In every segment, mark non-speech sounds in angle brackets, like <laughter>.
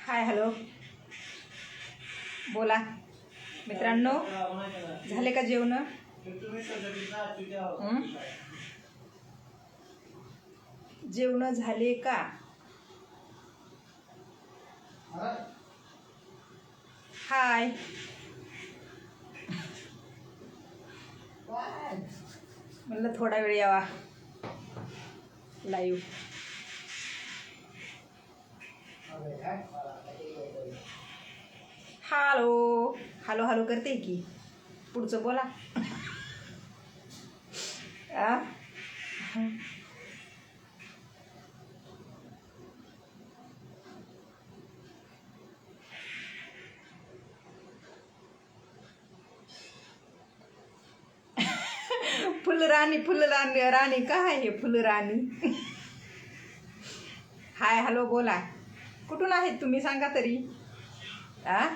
Hi hello. बोला. मित्रांनो झाले का जेवण? जेवण झाले का? हाय म्हणलं थोडा वेळ यावा. लाईव्ह हॅलो हॅलो हॅलो करते की? पुढचं बोला. आ? फुलराणी फुलराणी राणी काय आहे फुलराणी हाय हॅलो बोला कुठून आहेत तुम्ही सांगा तरी आ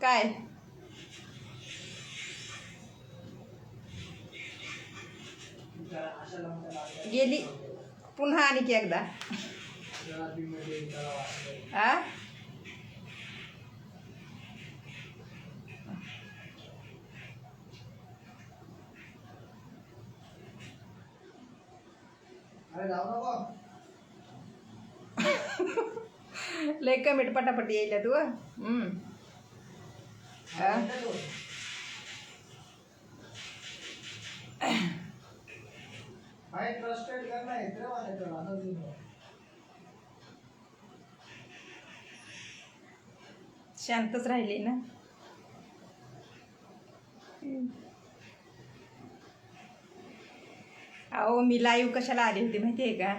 काय गेली पुन्हा आणि की एकदा आ? लय कमेंट पटापट येईल तू? ट्रस्टेड है तेरे वाले तो आना दिन शांतच राहिली ना. अहो मी लाईव्ह कशाला आली होती माहिती आहे का?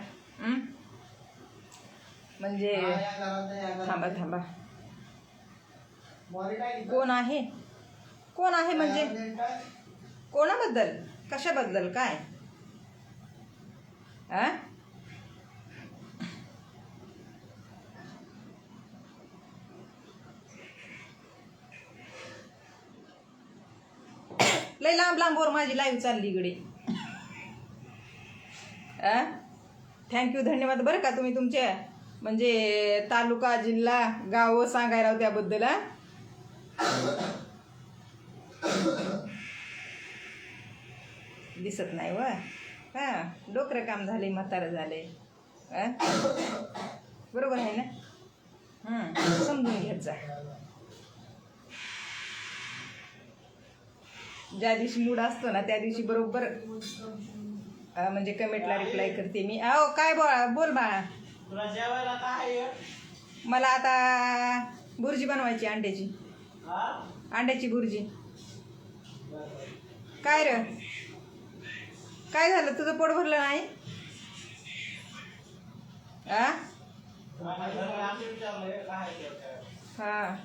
म्हणजे थांबा थांबा. कोण आहे? कोण आहे म्हणजे? कोणाबद्दल? कशाबद्दल? काय? आ लय लांब लांबवर माझी लाईव्ह चालली इकडे. आ? थँक्यू धन्यवाद बरं का तुम्ही तुमचे म्हणजे तालुका जिल्हा गाव सांगायला त्याबद्दल दिसत नाही व. हा डोकरं काम झाले म्हातारं झाले बरोबर आहे ना? समजून घ्यायचा ज्या दिवशी मूड असतो ना त्या दिवशी बरोबर म्हणजे कमेंटला रिप्लाय करते मी. अहो काय बोल बोल बाळा. तुला जेवायला काय आहे? मला आता बुर्जी बनवायची अंड्याची? अंड्याची बुर्जी काय र? काय झालं? तुझं पोट भरलं नाही? आ? हा.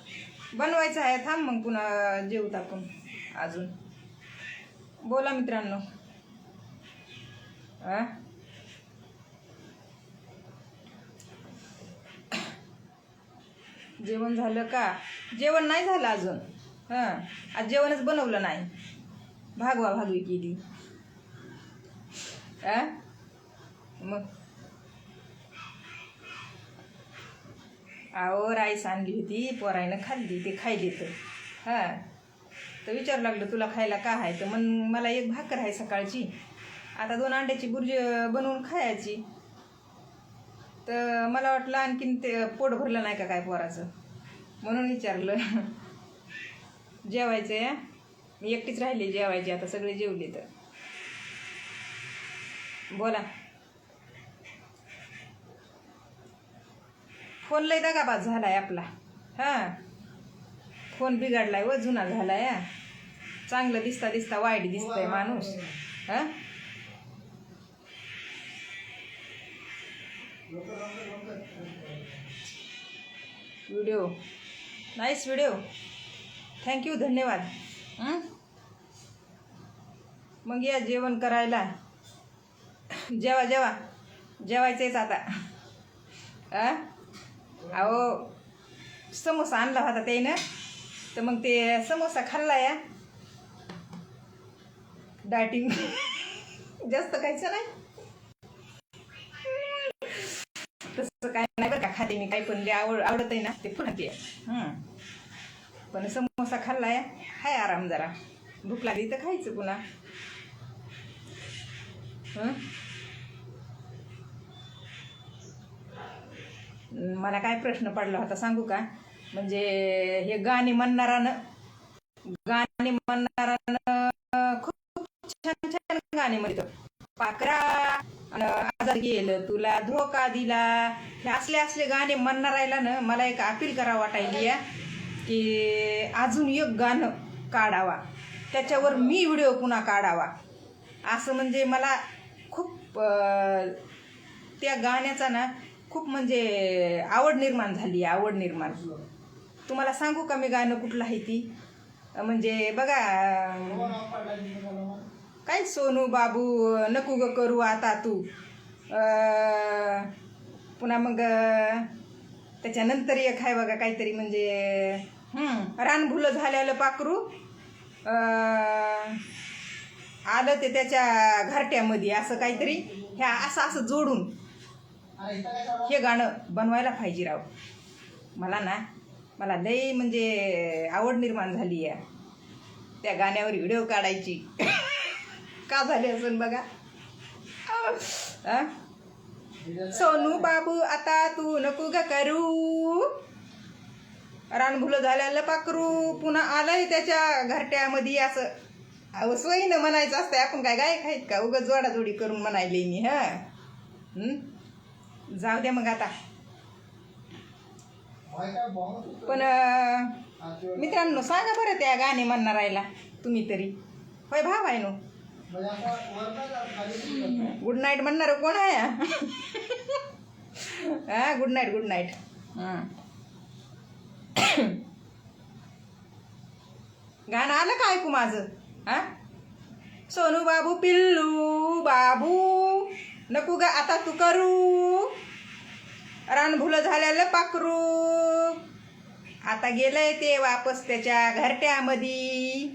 बनवायचं आहे. थांब मग पुन्हा जेवत आपण अजून. बोला मित्रांनो. आ? जेवण झालं का? जेवण नाही झालं अजून. हां. आज जेवणच बनवलं नाही. भागवा भागवी केली. आ? मग? अहो राईस आणली होती पोरायनं खाल्ली ते खायली तर. हां. तर विचारू लागलं तुला खायला का आहे? तर मग मला एक भाकर आहे सकाळची. आता दोन अंड्याची बुर्जी बनवून खायची. तर मला वाटलं आणखीन ते पोट भरलं नाही का काय पोराचं? म्हणून विचारलं. <laughs> जेवायचं आहे मी एकटीच राहिली जेवायची आता सगळे जेवले तर. बोला. फोन लय दगाबाज झालाय आपला हां? फोन बिघडलाय व जुना झालाय हा. चांगलं दिसता दिसता वाईट दिसतंय माणूस. हां? व्हिडिओ नाईस व्हिडिओ थँक्यू धन्यवाद? मग या जेवण करायला. जेवा जेवा. जेवायचंच आता. आ अहो समोसा आणला होता त्यानं तर मग ते समोसा खाल्ला या. डायटिंग जास्त खायचं नाही. तसं काय नाही बरं का खाते मी. काही पण जे आवड आवडत आहे ना ते पुन्हा ते पण समोसा खाल्लाय. हाय आराम जरा. भूक लागली तर खायचं पुन्हा. मला काय प्रश्न पडला होता सांगू का? म्हणजे हे गाणी म्हणणारानं गाणी म्हणणारानं येतं पाकरा आजार गेलं तुला धोका दिला. हे असले असले गाणे म्हणणार राहिला ना मला एक अपील करा वाटायली की अजून एक गाणं काढावा. त्याच्यावर मी व्हिडिओ पुन्हा काढावा. असं म्हणजे मला खूप त्या गाण्याचा ना खूप म्हणजे आवड निर्माण झाली आहे आवड निर्माण. तुम्हाला सांगू का मी गाणं कुठलं आहे ती? म्हणजे बघा काय सोनू बाबू नको ग करू आता तू. पुन्हा मग त्याच्यानंतर एक आहे बघा काहीतरी म्हणजे रानभुलं झालेलं पाखरू. आलं ते त्याच्या घरट्यामध्ये असं काहीतरी. ह्या असं असं जोडून. हे गाणं बनवायला पाहिजे राव. मला ना मला लई म्हणजे आवड निर्माण झाली आहे. त्या गाण्यावर व्हिडिओ काढायची. का झाले अजून बघा? सोनू बाबू आता तू नको ग करू. रानभुलं झाल्याला पाकरू पुन्हा आलंय त्याच्या घरट्यामध्ये असं. अहो सोयीनं म्हणायचं असतं आपण काय गायक आहेत का? उगं जोडाजोडी करून म्हणायले मी हं? जाऊ द्या मग आता. पण मित्रांनो सांगा बरं त्या गाणे म्हणणारायला तुम्ही तरी. होय भाव आहे नो? गुड नाईट म्हणणार कोण आहे? हा गुड नाईट गुड नाईट हां. गाणं आलं का ऐकू माझं? हा? सोनू बाबू पिल्लू बाबू नको ग आता तू करू. रानभुलं झालेलं पाकरू आता गेलंय ते वापस त्याच्या घरट्यामध्ये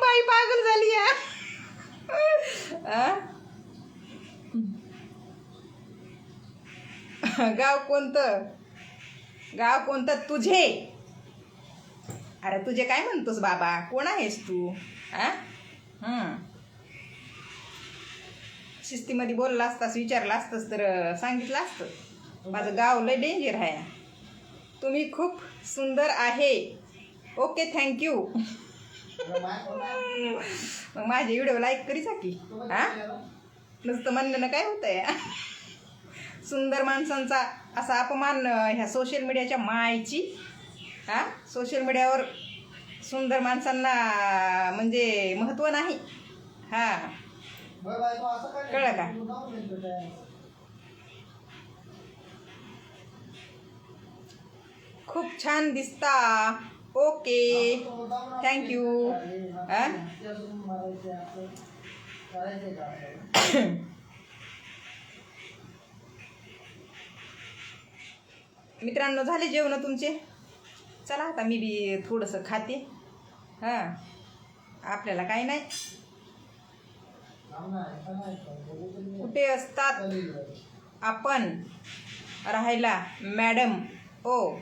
बाई पागल झाली या गाव कोणतं? गाव कोणतं? तुझे. अरे तुझे काय म्हणतोस बाबा? कोण आहेस तू? आ? शिस्तीमध्ये बोलला असतास विचारला असतास तर सांगितलं असतं. माझं गाव लय डेंजर आहे. तुम्ही खूप सुंदर आहे. ओके थँक्यू मग माझे व्हिडिओ लाईक करी साकी. हा? नुसतं म्हणणं काय होतंय? सुंदर माणसांचा असा अपमान ह्या सोशल मीडियाच्या मायची हा? सोशल मीडियावर सुंदर माणसांना म्हणजे महत्त्व नाही. हा? कळलं का? खूप छान दिसता. ओके. थँक्यू मित्रांनो झाले जेवण तुमचे? चला आता मी बी थोडंसं खाते. हां. आपल्याला काही नाही. कुठे असतात? आपण राहायला मॅडम. ओ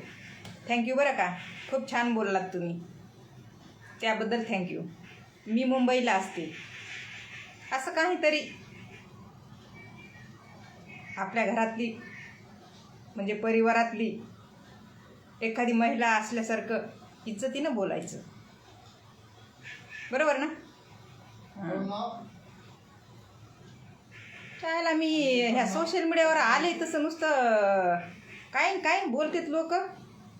थँक्यू बरं का. खूप छान बोललात तुम्ही. त्याबद्दल थँक्यू मी मुंबईला असते. असं काहीतरी आपल्या घरातली म्हणजे परिवारातली एखादी महिला असल्यासारखं इज्जतीनं बोलायचं. बरोबर ना? त्याला मी ह्या सोशल मीडियावर आले तसं नुसतं काय काय बोलतेत लोक.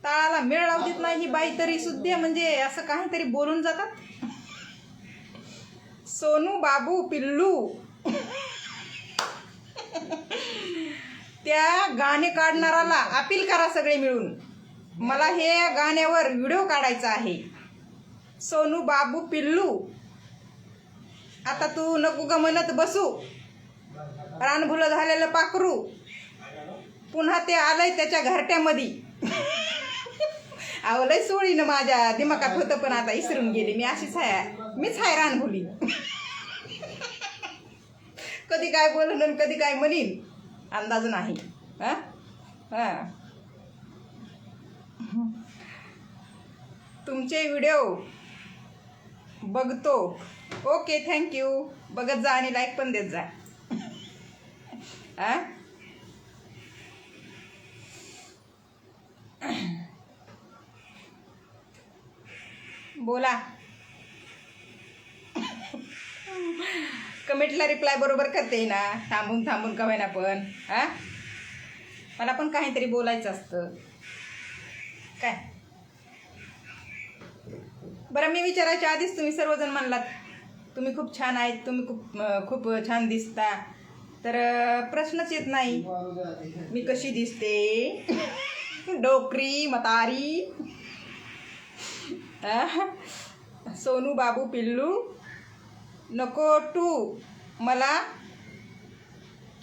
ताळाला मेळ लावतेत नाही ही बाई तरी सुद्धा म्हणजे असं काहीतरी बोलून जातात. सोनू बाबू पिल्लू. त्या गाणे काढणाराला अपील करा सगळे मिळून. मला हे गाण्यावर व्हिडिओ काढायचा आहे. सोनू बाबू पिल्लू. आता तू नको ग म्हणत बसू. रानभुलं झालेलं पाखरू. पुन्हा ते आलंय त्याच्या घरट्यामध्ये अहो लय सोळीनं माझ्या दिमागात होतं पण आता इसरून गेली. मी अशीच आहे मीच आहे रानभुली कधी काय बोलन कधी काय म्हणीन अंदाज नाही. हा? हा. तुमचे व्हिडिओ बघतो. ओके थँक्यू बघत जा आणि लाईक पण देत जा. हा? बोला. कमेंटला रिप्लाय बरोबर करते ना. थांबून थांबून का ना पण हा? मला पण काहीतरी बोलायचं असतं. काय? बरं मी विचारायच्या आधीच तुम्ही सर्वजण म्हणलात. तुम्ही खूप छान आहेत तुम्ही खूप खूप छान दिसता. तर प्रश्नच येत नाही. मी कशी दिसते? <laughs> डोकरी मतारी <laughs> सोनू बाबू पिल्लू. नको टू मला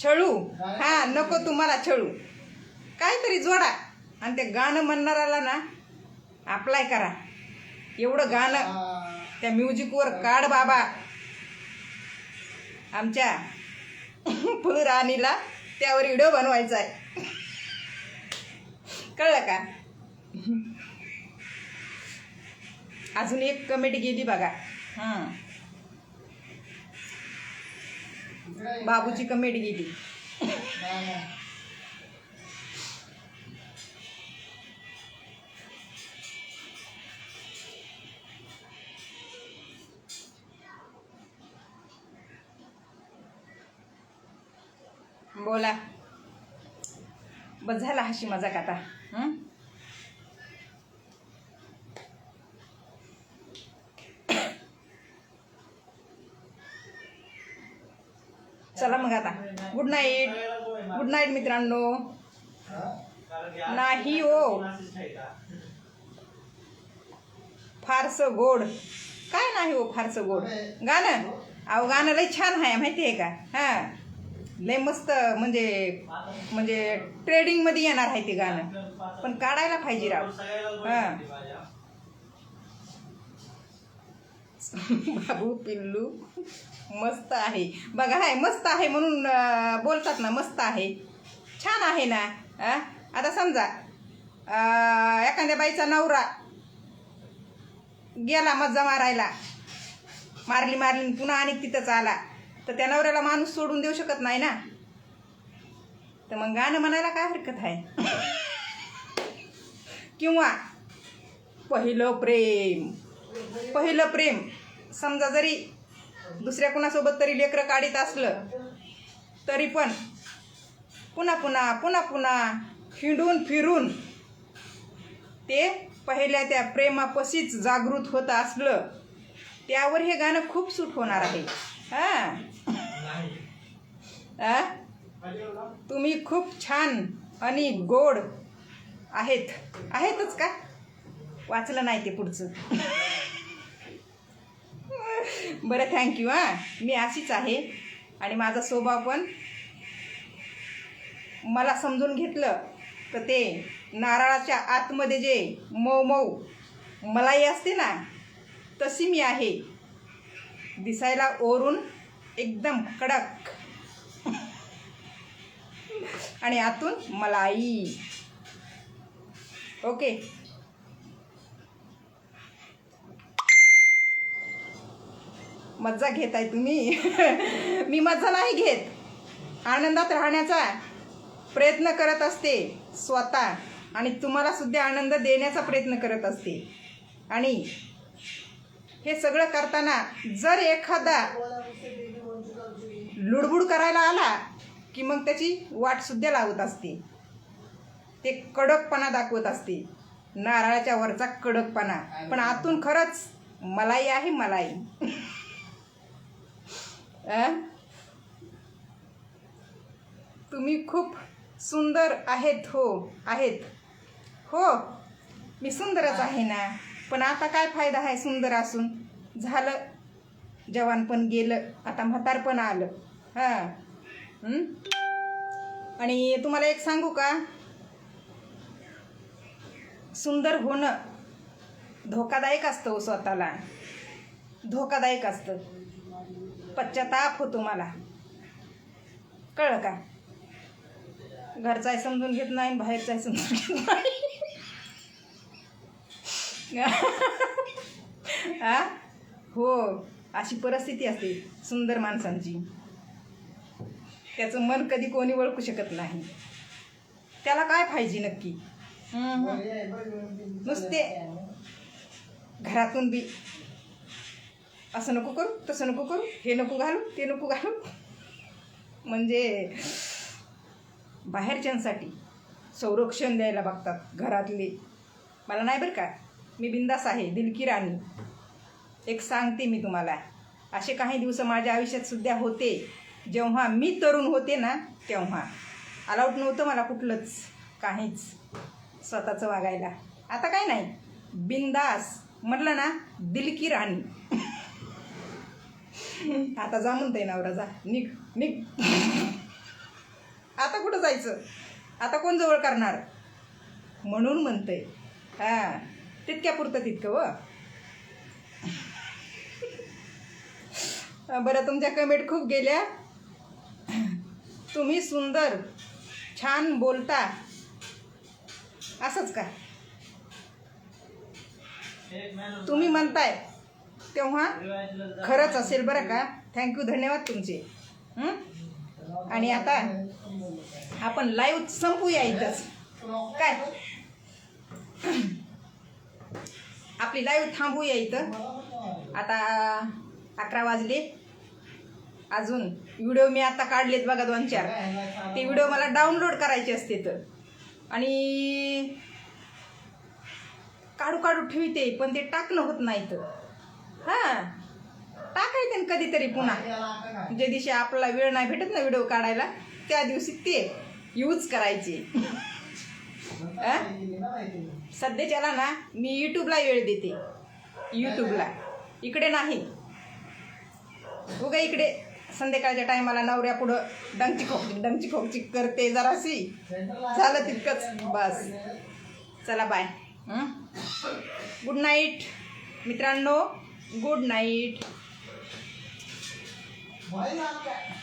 छळू. हा नको तुम्हाला छळू. काहीतरी जोडा. आणि ते गाणं म्हणणाराला ना अप्लाय करा. एवढं गाणं त्या म्युझिकवर काढ बाबा. आमच्या <laughs> फुलराणीला त्यावर व्हिडिओ बनवायचा आहे <laughs> कळलं का? अजून एक कमेंट गेली बघा. हां. बाबूची कमेंट गेली. बोला. बस झाला हशी मजाक आता. चला मग आता. गुड नाईट गुड नाईट मित्रांनो. नाही हो. फारसं गोड. काय नाही हो फारसं गोड. गाणं? अहो गाणं लय छान आहे माहिती आहे का? हां. लय मस्त म्हणजे म्हणजे ट्रेडिंगमध्ये येणार आहे ते गाणं. पण काढायला पाहिजे राव. हां. बाबू पिल्लू. मस्त आहे. बघा हाय मस्त आहे म्हणून बोलतात ना मस्त आहे. छान आहे ना आता समजा एखाद्या बाईचा नवरा गेला मज्जा मारायला. मारली मारली पुन्हा आणि तिथंच आला. तर त्या नवऱ्याला माणूस सोडून देऊ शकत नाही ना. तर मग गाणं म्हणायला काय हरकत आहे? किंवा पहिलं प्रेम. पहिलं प्रेम. समजा जरी दुसऱ्या कुणासोबत तरी लेकरं काढीत असलं तरी पण पुन्हा पुन्हा पुन्हा पुन्हा हिंडून फिरून ते पहिल्या त्या प्रेमापशीच जागृत होत असलं त्यावर हे गाणं खूप सूट होणार आहे. हां? तुम्ही खूप छान आणि गोड आहेत. आहेतच का? वाचलं नाही ते पुढचं. बरं थँक्यू हां. मी अशीच आहे. आणि माझा स्वभाव पण मला समजून घेतलं तर ते नारळाच्या आतमध्ये जे मऊ मऊ मलाई असते ना तशी मी आहे. दिसायला ओरून एकदम कडक. आणि आतून मलाई. ओके मज्जा घेत आहे तुम्ही. <laughs> मी मज्जा नाही घेत. आनंदात राहण्याचा प्रयत्न करत असते स्वतः. आणि तुम्हाला सुद्धा आनंद देण्याचा प्रयत्न करत असते. आणि हे सगळं करताना जर एखादा लुडबुड करायला आला की मग त्याची वाटसुद्धा लावत असते. ते कडकपणा दाखवत असते. नारळाच्या वरचा कडकपणा. पण आतून खरंच मलाई आहे मलाई <laughs> तुम्ही खूप सुंदर आहेत हो आहेत. हो मी सुंदरच आहे ना. पण आता काय फायदा आहे सुंदर असून? झालं. जवान पण गेलं आता म्हातार पण आलं. हां. आणि तुम्हाला एक सांगू का? सुंदर होणं धोकादायक असतं हो स्वतःला. धोकादायक असतं. पश्चाताप होतो मला. कळलं का? घरचाही समजून घेत नाही बाहेरचाही समजून घेत नाही. हा हो अशी परिस्थिती असते सुंदर माणसांची. त्याचं मन कधी कोणी ओळखू शकत नाही. त्याला काय पाहिजे नक्की. नुसते घरातून बी असं नको करू तसं नको करू हे नको घालू ते नको घालू. म्हणजे बाहेरच्यांसाठी संरक्षण द्यायला बघतात घरातले. मला नाही बरं का मी बिंदास आहे दिलकी राणी. एक सांगते मी तुम्हाला असे काही दिवस माझ्या आयुष्यात सुद्धा होते. जेव्हा मी तरुण होते ना तेव्हा. अलाउट नव्हतं मला कुठलंच काहीच. स्वतःचं वागायला. आता काय नाही. बिंदास. म्हटलं ना दिलकी राणी. आता जा म्हणते नवरा जा. निघ निघ. आता कुठं जायचं? आता कोण जवळ करणार? म्हणून म्हणते हां तितक्या पुरतं तितकं हो. व बरं तुमच्या कमेंट खूप गेल्या. तुम्ही सुंदर छान बोलता. असंच का? तुम्ही म्हणताय. तेव्हा खरंच असेल बरं का? थँक्यू धन्यवाद तुमचे. आणि आता आपण लाईव्ह संपूया इथंच. काय? आपली लाईव्ह थांबूया इथं. आता अकरा वाजले. अजून व्हिडिओ मी आता काढलेत बघा दोन चार. ते व्हिडिओ मला डाउनलोड करायचे असते तर. आणि काढू काढू ठेवते पण ते टाकणं होत नाही तर. हां. टाकायचे ना कधीतरी पुन्हा. ज्या दिवशी आपल्याला वेळ नाही भेटत ना व्हिडिओ काढायला त्या दिवशी ते यूज करायचे. सध्याच्याला ना मी यूट्यूबला वेळ देते. यूट्यूबला इकडे नाही. उगा इकडे संध्याकाळच्या टायमाला नवऱ्या पुढं डंगची खोकची डंगची खोकची करते जराशी. झालं तितकंच बस. चला बाय. गुड नाईट मित्रांनो. गुड नाईट भाई नाम काय